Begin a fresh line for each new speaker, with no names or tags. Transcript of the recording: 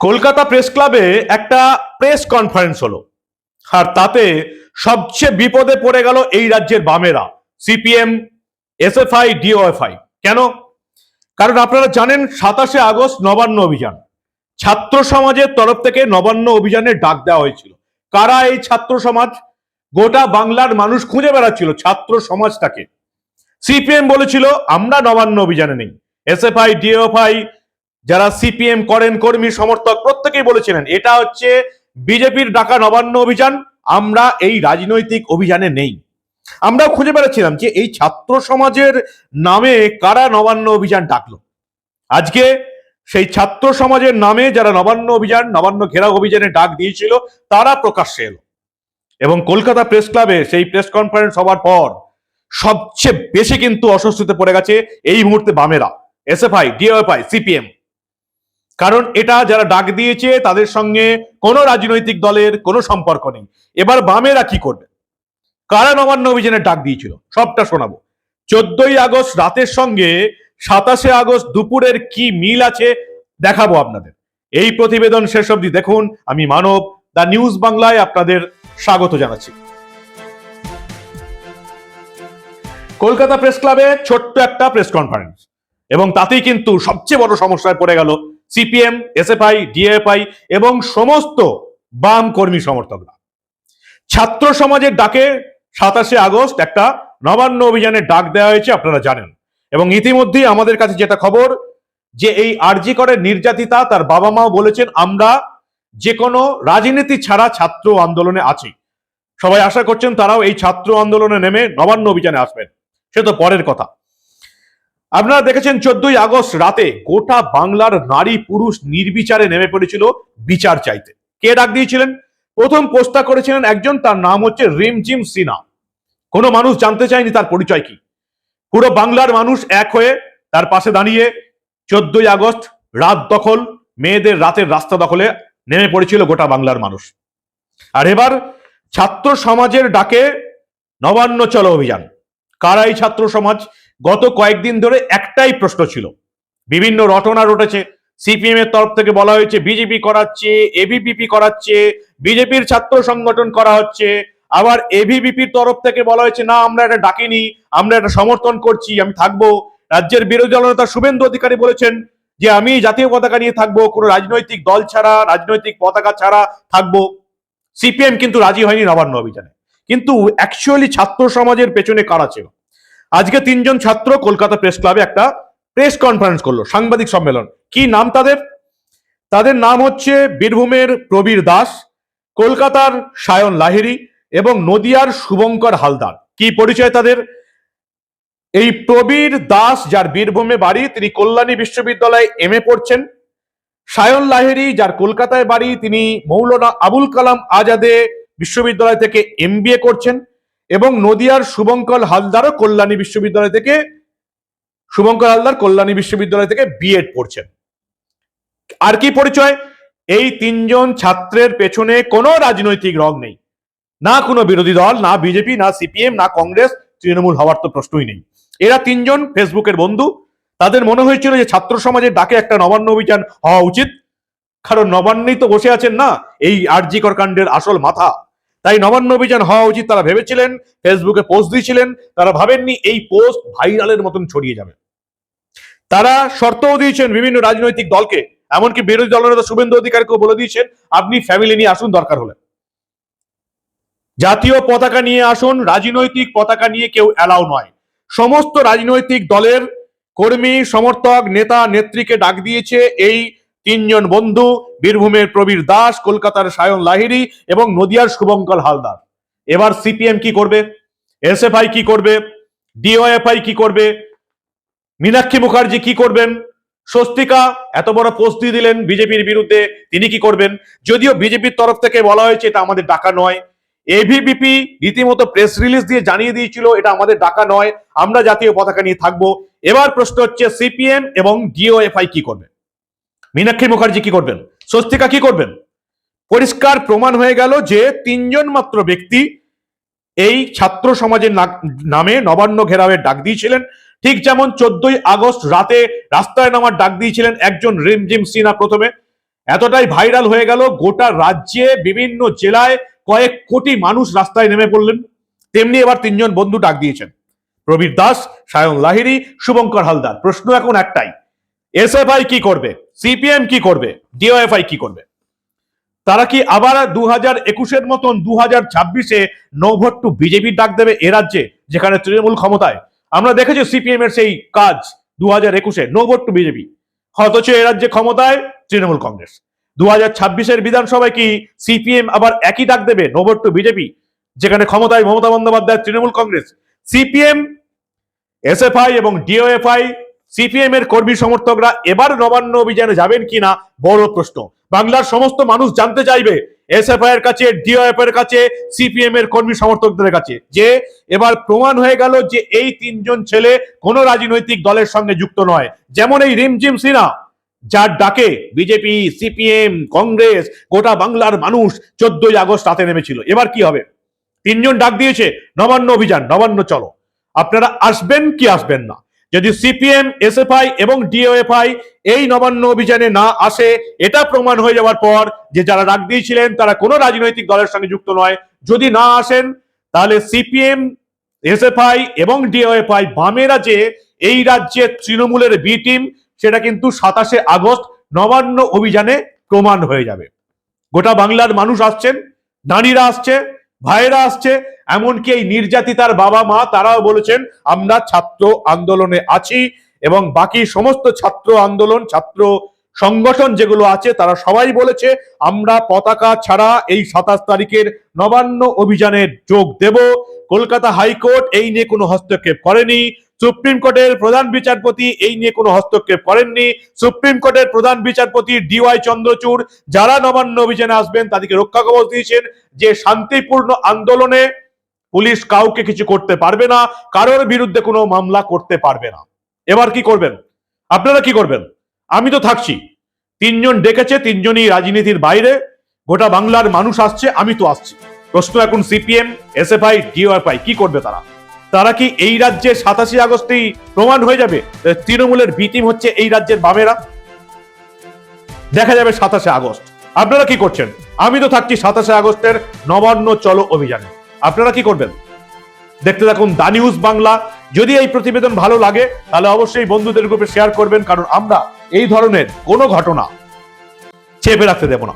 Kolkata press ক্লাবে একটা press conference হলো। আর তাতে সবচেয়ে বিপদে পড়ে গেল এই রাজ্যের বামেরা, সিপিএম, এসএফআই, ডিওএফআই। কেন? কারণ আপনারা জানেন সাতাশে আগস্ট নবান্ন অভিযান। ছাত্র সমাজের তরফ থেকে নবান্ন অভিযানের ডাক দেওয়া হয়েছিল। কারা এই ছাত্র সমাজ? গোটা বাংলার মানুষ খুঁজে বেড়াচ্ছিল ছাত্র সমাজটাকে। সিপিএম বলেছিল, আমরা নবান্ন অভিযানে নেই। এসএফআই, ডিওএফআই যারা সিপিএম করেন কর্মী সমর্থক, প্রত্যেকেই বলেছিলেন, এটা হচ্ছে বিজেপির ডাকা নবান্ন অভিযান, আমরা এই রাজনৈতিক অভিযানে নেই। আমরা খুঁজে বেড়াচ্ছিলাম যে এই ছাত্র সমাজের নামে কারা নবান্ন অভিযান ডাকলো। আজকে সেই ছাত্র সমাজের নামে যারা নবান্ন অভিযান, নবান্ন ঘেরাও অভিযানে ডাক দিয়েছিল, তারা প্রকাশ্যে এলো। এবং কলকাতা প্রেস ক্লাবে সেই প্রেস কনফারেন্স হওয়ার পর সবচেয়ে বেশি কিন্তু অস্বস্তিতে পড়ে গেছে এই মুহূর্তে বামেরা, এসএফআই ডিওএফআই সিপিএম। কারণ এটা যারা ডাক দিয়েছে, তাদের সঙ্গে কোনো রাজনৈতিক দলের কোনো সম্পর্ক নেই। এবার বামেরা কি করবে? কারা নবান্ন অভিযানের ডাক দিয়েছিল? সবটা শোনাবো। চোদ্দই আগস্ট রাতের সঙ্গে সাতাশে আগস্ট দুপুরের কি মিল আছে দেখাবো আপনাদের। এই প্রতিবেদন শেষ অবধি দেখুন। আমি মানব দা নিউজ বাংলায় আপনাদের স্বাগত জানাচ্ছি। কলকাতা প্রেস ক্লাবে ছোট্ট একটা প্রেস কনফারেন্স। এবং তাতেই কিন্তু সবচেয়ে বড় সমস্যায় পড়ে গেল সিপিএম, এসএফআই, ডিএফআই এবং সমস্ত বাম কর্মী সমর্থকরা। ছাত্র সমাজের ডাকে সাতাশে আগস্ট একটা নবান্ন অভিযানের ডাক দেওয়া হয়েছে, আপনারা জানেন। এবং ইতিমধ্যেই আমাদের কাছে যেটা খবর, যে এই আরজি করে নির্যাতিতা তার বাবা মাও বলেছেন, আমরা যে কোনো রাজনীতি ছাড়া ছাত্র আন্দোলনে আছি। সবাই আশা করছেন তারাও এই ছাত্র আন্দোলনে নেমে নবান্ন অভিযানে আসবেন। সে তো পরের কথা। আপনারা দেখেছেন চোদ্দই আগস্ট রাতে গোটা বাংলার নারী পুরুষ নির্বিচারে নেমে পড়েছিল বিচার চাইতে। কে ডাক দিয়েছিলেন? প্রথম পোস্টটা করেছিলেন একজন, তার নাম হচ্ছে রিমঝিম সিনা কোনো মানুষ জানতে চায়নি তার পরিচয় কি। পুরো বাংলার মানুষ এক হয়ে তার পাশে দাঁড়িয়ে চোদ্দই আগস্ট রাত দখল, মেয়েদের রাতের রাস্তা দখলে নেমে পড়েছিল গোটা বাংলার মানুষ। আর এবার ছাত্র সমাজের ডাকে নবান্ন চলো অভিযান। কারাই ছাত্র সমাজ গত কয়েকদিন ধরে একটাই প্রশ্ন ছিল। বিভিন্ন রটনা রটেছে। সিপিএম এর তরফ থেকে বলা হয়েছে, বিজেপি করাচ্ছে এবিপিপি করাচ্ছে, বিজেপির ছাত্র সংগঠন করা হচ্ছে। আবার এবিপিপির তরফ থেকে বলা হয়েছে, না, আমরা এটা ডাকিনি, আমরা এটা সমর্থন করছি, আমি থাকব। রাজ্যের বিরোধী দলনেতা শুভেন্দু অধিকারী বলেছেন যে, আমি জাতীয় পতাকা নিয়ে থাকব, কোনো রাজনৈতিক দল ছাড়া, রাজনৈতিক পতাকা ছাড়া থাকব। সিপিএম কিন্তু রাজি হয়নি নবান্ন অভিযানে। কিন্তু অ্যাকচুয়ালি ছাত্র সমাজের পেছনে কারা ছিল? আজকে তিনজন ছাত্র কলকাতা প্রেস ক্লাবে একটা প্রেস কনফারেন্স করল, সাংবাদিক সম্মেলন। কি নাম তাদের? তাদের নাম হচ্ছে বীরভূমের প্রবীর দাস, কলকাতার সায়ন লাহিরি এবং নদিয়ার শুভঙ্কর হালদার। কি পরিচয় তাদের? এই প্রবীর দাস যার বীরভূমে বাড়ি, তিনি কল্যাণী বিশ্ববিদ্যালয়ে এম এ পড়ছেন। সায়ন লাহিরি যার কলকাতায় বাড়ি, তিনি মৌলানা আবুল কালাম আজাদে বিশ্ববিদ্যালয় থেকে এম করছেন। এবং নদিয়ার শুভঙ্কর হালদারও কল্যাণী বিশ্ববিদ্যালয় থেকে শুভঙ্কর হালদার কল্যাণী বিশ্ববিদ্যালয় থেকে বিএড পড়ছেন। আর কি পরিচয়? এই তিনজন ছাত্রের পেছনে কোনো রাজনৈতিক রং নেই। না কোনো বিরোধী দল, না বিজেপি না সিপিএম না কংগ্রেস, তৃণমূল হওয়ার তো প্রশ্নই নেই। এরা তিনজন ফেসবুকের বন্ধু। তাদের মনে হয়েছিল যে ছাত্র সমাজের ডাকে একটা নবান্ন অভিযান হওয়া উচিত। কারণ নবান্নেই তো বসে আছেন না, এই আরজিকর কাণ্ডের আসল মাথা। তাই নবান্ন অভিযান হওয়া উচিত। তারা ভেবেছিলেন, ফেসবুকে পোস্ট দিয়েছিলেন, তারা ভাবেননি এই পোস্ট ভাইরালের মতন ছড়িয়ে যাবে। তারা শর্তও দিয়েছেন বিভিন্ন রাজনৈতিক দলকে, এমনকি বিরোধী দলনেতা শুভেন্দু অধিকারীকেও বলে দিয়েছেন, আপনি ফ্যামিলি নিয়ে আসুন দরকার হলে। জাতীয় পতাকা নিয়ে আসুন, রাজনৈতিক পতাকা নিয়ে কেউ অ্যালাউ নয়। সমস্ত রাজনৈতিক দলের কর্মী, সমর্থক, নেতা, নেত্রীকে ডাক দিয়েছে এই তিনজন বন্ধু, বীরভূমের প্রবীর দাস, কলকাতার সায়ন লাহিরি এবং নদিয়ার শুভঙ্কর হালদার। এবার সিপিএম কি করবে? এসএফআই কি করবে? ডিওএফআই কি করবে? মীনাক্ষী মুখার্জি কি করবেন? স্বস্তিকা, এত বড় পোস্ট দিয়ে দিলেন বিজেপির বিরুদ্ধে, তিনি কি করবেন? যদিও বিজেপির তরফ থেকে বলা হয়েছে এটা আমাদের ডাকা নয়। এভিবিপি রীতিমতো প্রেস রিলিজ দিয়ে জানিয়ে দিয়েছিল, এটা আমাদের ডাকা নয়, আমরা জাতীয় পতাকা নিয়ে থাকব। এবার প্রশ্ন হচ্ছে, সিপিএম এবং ডিওএফআই কি করবে? মীনাক্ষী মুখার্জি কি করবেন? স্বস্তিকা কি করবেন? পরিষ্কার প্রমাণ হয়ে গেল যে তিনজন মাত্র ব্যক্তি এই ছাত্র সমাজের নামে নবান্ন ঘেরাওয়ের ডাক দিয়েছিলেন। ঠিক যেমন চোদ্দই আগস্ট রাতে রাস্তায় নামার ডাক দিয়েছিলেন একজন রিমঝিম সিনা প্রথমে। এতটাই ভাইরাল হয়ে গেল, গোটা রাজ্যে বিভিন্ন জেলায় কয়েক কোটি মানুষ রাস্তায় নেমে পড়লেন। তেমনি এবার তিনজন বন্ধু ডাক দিয়েছেন। প্রবীর দাস, সায়ন লাহিরি শুভঙ্কর হালদার। প্রশ্ন এখন একটাই, এসএফআই কি করবে? সিপিএম কি করবে? ডিওএফআই কি করবে? তারা কি আবার দু হাজার একুশের মতন দু হাজার ছাব্বিশে নো ভোট টু বিজেপির ডাক দেবে এ রাজ্যে, যেখানে তৃণমূল ক্ষমতায়? আমরা দেখেছি সিপিএম এর সেই কাজ দু হাজার একুশে, নোভোট টু বিজেপি। অথচ এ রাজ্যে ক্ষমতায় তৃণমূল কংগ্রেস। দু হাজার ছাব্বিশের বিধানসভায় কি সিপিএম আবার একই ডাক দেবে, নোভোট টু বিজেপি, যেখানে ক্ষমতায় Mamata Bandyopadhyay Trinamool Congress? CPM S SFI এবং ডিওএফআই সিপিএম এর কর্মী সমর্থকরা এবার নবান্ন অভিযানে যাবেন কিনা বড় প্রশ্ন। বাংলার সমস্ত মানুষ জানতে চাইবে এসএফআই এর কাছে ডিওএফ এর কাছে সিপিএম এর কর্মী সমর্থকদের কাছে। যে এবার প্রমাণ হয়ে গেল যে এই তিনজন ছেলে কোনো রাজনৈতিক দলের সঙ্গে যুক্ত নয়। যেমন এই রিমঝিম সিনা যার ডাকে বিজেপি সিপিএম কংগ্রেস, গোটা বাংলার মানুষ চোদ্দই আগস্ট রাতে নেমেছিল। এবার কি হবে? তিনজন ডাক দিয়েছে, নবান্ন অভিযান, নবান্ন চলো। আপনারা আসবেন কি আসবেন না? যদি সিপিএম এসএফআই এবং ডিওএফআই এই নবান্ন অভিযানে না আসে, এটা প্রমাণ হয়ে যাওয়ার পর যে যারা ডাক দিয়েছিলেন, তারা কোনো রাজনৈতিক দলের সঙ্গে যুক্ত নয়। যদি না আসেন, তাহলে সিপিএম এসএফআই এবং ডিওএফআই বামেরা যে এই রাজ্যে তৃণমূলের বি টিম সেটা কিন্তু সাতাশে আগস্ট নবান্ন অভিযানে প্রমাণ হয়ে যাবে। গোটা বাংলার মানুষ আসছেন, নারীরা আসছে ভাইরা আসছে, এমনকি এই নির্যাতিতার বাবা মা, তারাও বলেছেন, আমরা ছাত্র আন্দোলনে আছি এবং বাকি সমস্ত ছাত্র আন্দোলন, ছাত্র সংগঠন যেগুলো আছে, তারা সবাই বলেছে, আমরা পতাকা ছাড়া এই সাতাশ তারিখের নবান্ন অভিযানে যোগ দেব। কলকাতা হাইকোর্ট এই নিয়ে কোনো হস্তক্ষেপ করেনি। সুপ্রিম কোর্টের প্রধান বিচারপতি এই নিয়ে কোনো হস্তক্ষেপ করেননি। সুপ্রিম কোর্টের প্রধান বিচারপতি ডিওয়াই চন্দ্রচূড় যারা নবান্ন অভিযানে আসবেন তাদেরকে রক্ষা কবচ দিয়েছেন। যে শান্তিপূর্ণ আন্দোলনে পুলিশ কাউকে কিছু করতে পারবে না, কারোর বিরুদ্ধে কোনো মামলা করতে পারবে না। এবার কি করবেন? আপনারা কি করবেন? আমি তো থাকছি। তিনজন ডেকেছে, তিনজনই রাজনীতির বাইরে। গোটা বাংলার মানুষ আসছে, আমি তো আসছি। প্রশ্ন এখন সিপিএম এস এসএফআই ডিওএফআই কি করবে তারা? তারা কি এই রাজ্যে সাতাশে আগস্টেই প্রমাণ হয়ে যাবে? তৃণমূলের বিটিম হচ্ছে এই রাজ্যের বামেরা। দেখা যাবে সাতাশে আগস্ট। আপনারা কি করছেন? আমি তো থাকছি সাতাশে আগস্টের নবান্ন চলো অভিযানে। আপনারা কি করবেন? দেখতে থাকুন দা নিউজ বাংলা। যদি এই প্রতিবেদন ভালো লাগে, তাহলে অবশ্যই বন্ধুদের গ্রুপে শেয়ার করবেন, কারণ আমরা এই ধরনের কোনো ঘটনা চেপে রাখতে দেব না।